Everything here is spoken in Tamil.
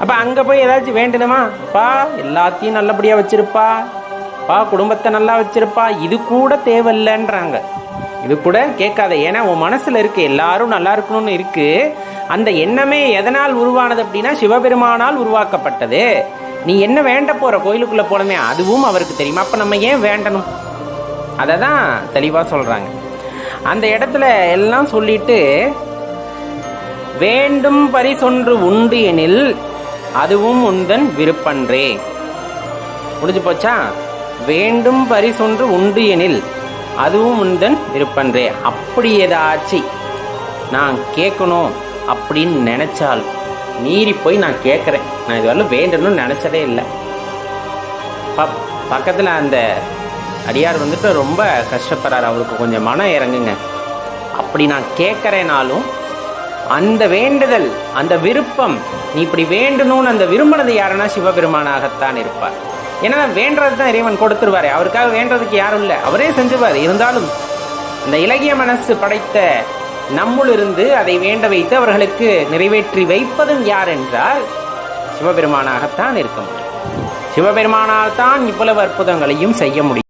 அப்போ அங்கே போய் ஏதாச்சும் வேண்டணுமா பா எல்லாத்தையும் நல்லபடியாக வச்சிருப்பா. பா குடும்பத்தை நல்லா வச்சிருப்பா. இது கூட தேவையில்லைன்றாங்க. இது கூட கேட்காத. ஏன்னா உன் மனசுல இருக்கு. எல்லாரும் நல்லா இருக்கணும்னு இருக்கு. அந்த எண்ணமே எதனால் உருவானது அப்படின்னா சிவபெருமானால் உருவாக்கப்பட்டது. நீ என்ன வேண்ட போற? கோயிலுக்குள்ள போனமே. அதுவும் அவருக்கு தெரியுமா. அப்ப நம்ம ஏன் வேண்டணும்? அதை தான் தெளிவா சொல்றாங்க. அந்த இடத்துல எல்லாம் சொல்லிட்டு வேண்டும் பரிசொன்று உண்டு எனில் அதுவும் உந்தன் விருப்பன்றே. முடிஞ்சு போச்சா? வேண்டும் பரிசொன்று உண்டு எனில் அதுவும் உந்தன் விருப்பன்றே. அப்படி ஏதாச்சு நான் கேட்கணும் அப்படின்னு நினைச்சால் மீறி போய் நான் கேட்குறேன். நான் இதுவரையிலும் வேண்டணும்னு நினச்சதே இல்லை. ப பக்கத்தில் அந்த அடியார் வந்துட்டு ரொம்ப கஷ்டப்படுறாரு. அவருக்கு கொஞ்சம் மனம் இறங்குங்க. அப்படி நான் கேட்குறேனாலும் அந்த வேண்டுதல் அந்த விருப்பம் நீ இப்படி வேண்டணும்னு அந்த விரும்பினது யாருன்னா சிவபெருமானாகத்தான் இருப்பார். ஏன்னா வேண்டது தான் இறைவன் கொடுத்துருவாரு. அவருக்காக வேண்டதுக்கு யாரும் இல்லை. அவரே செஞ்சுவார் இருந்தாலும் அந்த இலகிய மனசு படைத்த நம்முளிருந்து அதை வேண்ட வைத்து அவர்களுக்கு நிறைவேற்றி வைப்பதும் யார் என்றால் சிவபெருமானாகத்தான் இருக்க முடியும். சிவபெருமானால் தான் இவ்வளவு அற்புதங்களையும் செய்ய முடியும்.